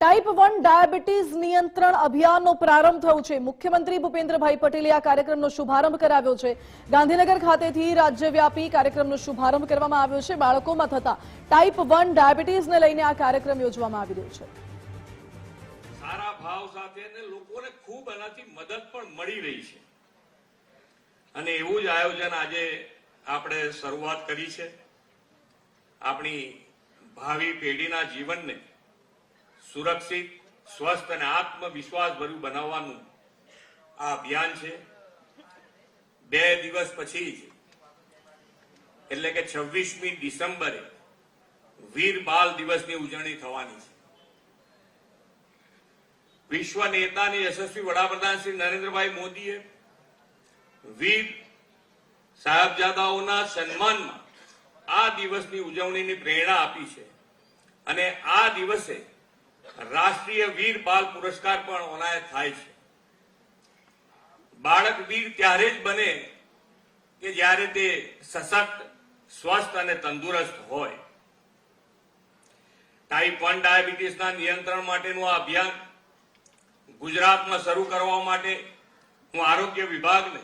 Type one diabetes નિયંત્રણ અભિયાનનો પ્રારંભ થયો છે. મુખ્યમંત્રી ભૂપેન્દ્રભાઈ પટેલે આ કાર્યક્રમનો શુભારંભ કરાવ્યો છે. ગાંધીનગર ખાતેથી રાજ્યવ્યાપી કાર્યક્રમનો શુભારંભ કરવામાં આવ્યો છે. બાળકોમાં થતા ટાઈપ વન ડાયાબિટીસને લઈને આ કાર્યક્રમ યોજવામાં આવી રહ્યો છે. સારા ભાવ સાથે લોકોને ખૂબ એનાથી મદદ પણ મળી રહી છે. અને એવું જ આયોજન આજે આપણે શરૂઆત કરી છે. આપણી ભાવિ પેઢીના જીવનને સુરક્ષિત, સ્વસ્થ અને આત્મવિશ્વાસભર્યું બનાવવાનું આ અભિયાન છે. બે દિવસ પછી એટલે કે છવ્વીસમી ડિસેમ્બરે, વીર બાલ દિવસની ઉજવણી થવાની છે. વિશ્વ નેતા યશસ્વી વડાપ્રધાન શ્રી નરેન્દ્રભાઈ મોદીએ વીર સાહેબજાદાઓના સન્માનમાં આ દિવસની ઉજવણીની પ્રેરણા આપી છે. અને આ દિવસે રાષ્ટ્રીય વીર બાલ પુરસ્કાર પણ એનાયત થાય છે. બાળક વીર ત્યારે જ બને કે જ્યારે તે સશક્ત, સ્વસ્થ અને તંદુરસ્ત હોય. ટાઈપ વન ડાયાબિટીસના નિયંત્રણ માટેનું આ અભિયાન ગુજરાતમાં શરૂ કરવા માટે હું આરોગ્ય વિભાગને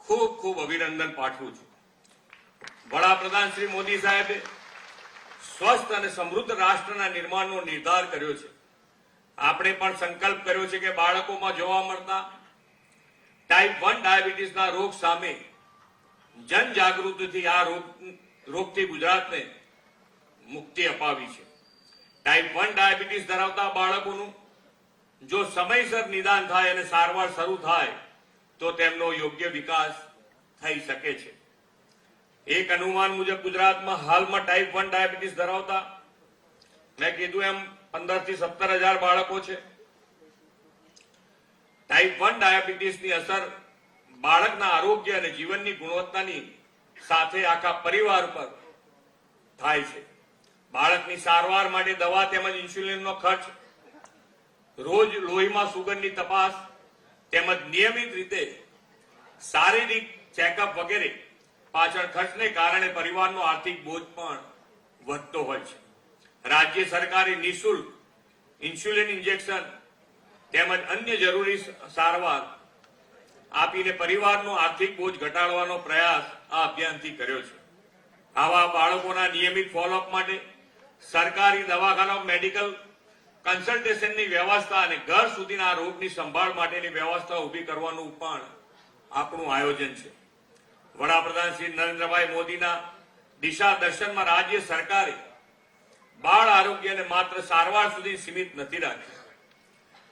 ખૂબ ખૂબ અભિનંદન પાઠવું છું. વડાપ્રધાન શ્રી મોદી સાહેબે સ્વસ્થ અને સમૃદ્ધ રાષ્ટ્રના નિર્માણનો નિર્ધાર કર્યો છે. આપણે પણ સંકલ્પ કર્યો છે કે બાળકોમાં જોવા મળતા ટાઈપ વન ડાયાબિટીસના રોગ સામે જનજાગૃતિથી આ રોગ, રોગથી ગુજરાતને મુક્તિ અપાવી છે. ટાઈપ વન ડાયાબિટીસ ધરાવતા બાળકોનું જો સમયસર નિદાન થાય અને સારવાર શરૂ થાય, તો તેમનો યોગ્ય વિકાસ થઈ શકે છે. એક અનુમાન મુજબ ગુજરાતમાં હાલમાં ટાઈપ વન ડાયાબિટીસ ધરાવતા, મેં કીધું એમ પંદરથી સત્તર હજાર બાળકો છે. ટાઈપ વન ડાયાબિટીસની અસર બાળકના આરોગ્ય અને જીવનની ગુણવત્તાની સાથે આખા પરિવાર પર થાય છે. બાળકની સારવાર માટે દવા તેમજ ઇન્સ્યુલિનનો ખર્ચ, રોજ લોહીમાં સુગરની તપાસ તેમજ નિયમિત રીતે શારીરિક ચેકઅપ વગેરે પાછળ ખર્ચને કારણે પરિવારનો આર્થિક બોજ પણ વધતો હોય છે. રાજ્ય સરકારે નિઃશુલ્ક ઇન્સ્યુલિન ઇન્જેક્શન તેમજ અન્ય જરૂરી સારવાર આપીને પરિવારનો આર્થિક બોજ ઘટાડવાનો પ્રયાસ આ અભિયાનથી કર્યો છે. આવા બાળકોના નિયમિત ફોલોઅપ માટે સરકારી દવાખાના મેડિકલ કન્સલ્ટેશનની વ્યવસ્થા અને ઘર સુધીના રોગની સંભાળ માટેની વ્યવસ્થા ઊભી કરવાનું પણ આપણું આયોજન છે. વડાપ્રધાન શ્રી નરેન્દ્રભાઈ મોદીના દિશા દર્શનમાં રાજ્ય સરકારે બાળ આરોગ્યને માત્ર સારવાર સુધી સીમિત નથી રાખ્યું.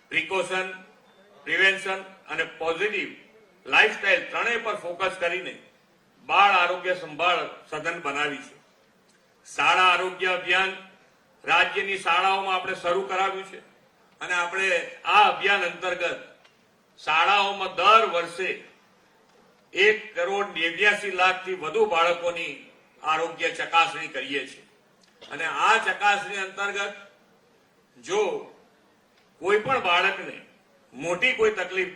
પ્રિકોશન, પ્રિવેન્શન અને પોઝિટિવ લાઇફસ્ટાઇલ ત્રણેય પર ફોકસ કરીને બાળ આરોગ્ય સંભાળ સઘન બનાવી છે. શાળા આરોગ્ય અભિયાન રાજ્યની શાળાઓમાં આપણે શરૂ કરાવ્યું છે. અને આપણે આ અભિયાન અંતર્ગત શાળાઓમાં દર વર્ષે એક કરોડ નેવ્યાસી લાખથી વધુ બાળકોની આરોગ્ય ચકાસણી કરીએ છીએ. અને આ ચકાસણી અંતર્ગત જો કોઈ પણ બાળકને મોટી કોઈ તકલીફ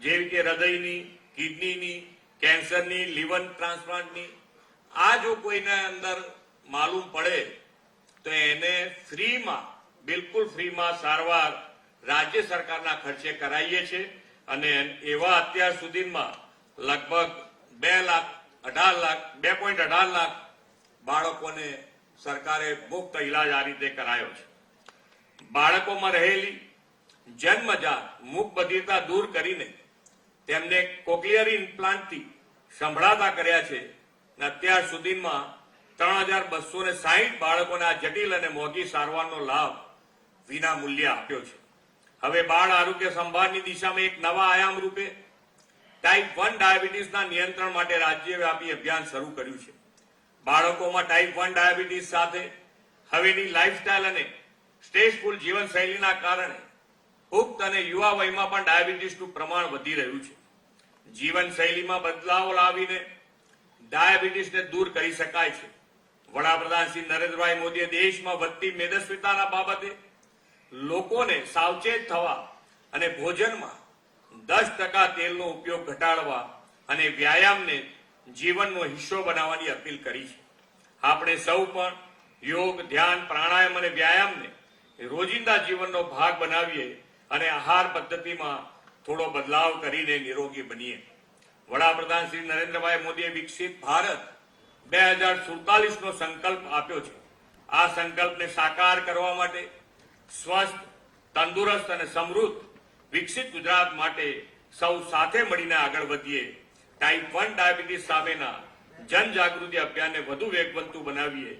જેવી કે હૃદયની, કિડનીની, કેન્સરની, લીવર ટ્રાન્સપ્લાન્ટની, આ જો કોઈને અંદર માલુમ પડે, તો એને ફ્રીમાં, બિલકુલ ફ્રીમાં સારવાર રાજ્ય સરકારના ખર્ચે કરાવીએ છીએ. અને એવા અત્યાર સુધીમાં લગભગ બે લાખ, અઢાર લાખ, બે પોઈન્ટ અઢાર લાખ બાળકોને સરકારે મુક્ત ઇલાજ આ રીતે કરાયો છે. બાળકોમાં રહેલી જન્મજાત મુખ બધિરતા દૂર કરીને તેમને કોકલિયર ઇમ્પ્લાન્ટથી સંભળાતા કર્યા છે અત્યાર સુધીમાં ત્રણ હજાર બસો ને સાહીઠ બાળકોને આ જટિલ અને મોંઘી સારવારનો લાભ વિના મૂલ્ય આપ્યો છે. હવે બાળ આરોગ્ય સંભાળની દિશામાં એક નવા આયામ રૂપે ટાઈપ વન ડાયાબિટીસના નિયંત્રણ માટે રાજ્યવ્યાપી અભિયાન શરૂ કર્યું છે. બાળકોમાં ટાઈપ વન ડાયાબિટીસ સાથે હવેની લાઇફસ્ટાઇલ અને સ્ટ્રેસફુલ જીવનશૈલીના કારણે પુખ્ત અને યુવા વયમાં પણ ડાયાબિટીસનું પ્રમાણ વધી રહ્યું છે. જીવનશૈલીમાં બદલાવ લાવીને ડાયાબિટીસને દૂર કરી શકાય છે. વડાપ્રધાન શ્રી નરેન્દ્રભાઈ મોદીએ દેશમાં વધતી મેદસ્વીતાના બાબતે લોકોને સાવચેત થવા અને ભોજનમાં દસ ટકા તેલનો ઉપયોગ ઘટાડવા અને વ્યાયામને જીવનનો હિસ્સો બનાવવાની અપીલ કરી છે. આપણે સૌ પણ યોગ, ધ્યાન, પ્રાણાયામ અને વ્યાયામને રોજિંદા જીવનનો ભાગ બનાવીએ અને આહાર પદ્ધતિમાં થોડો બદલાવ કરીને નિરોગી બનીએ. વડાપ્રધાન શ્રી નરેન્દ્રભાઈ મોદીએ વિકસિત ભારત બે હજાર સુડતાલીસનો સંકલ્પ આપ્યો છે. આ સંકલ્પને સાકાર કરવા માટે સ્વસ્થ, તંદુરસ્ત અને સમૃદ્ધ વિકસિત ગુજરાત માટે સૌ સાથે મળીને આગળ વધીએ. ટાઈપ વન ડાયાબિટીસ સામેના જનજાગૃતિ અભિયાનને વધુ વેગવંતુ બનાવીએ.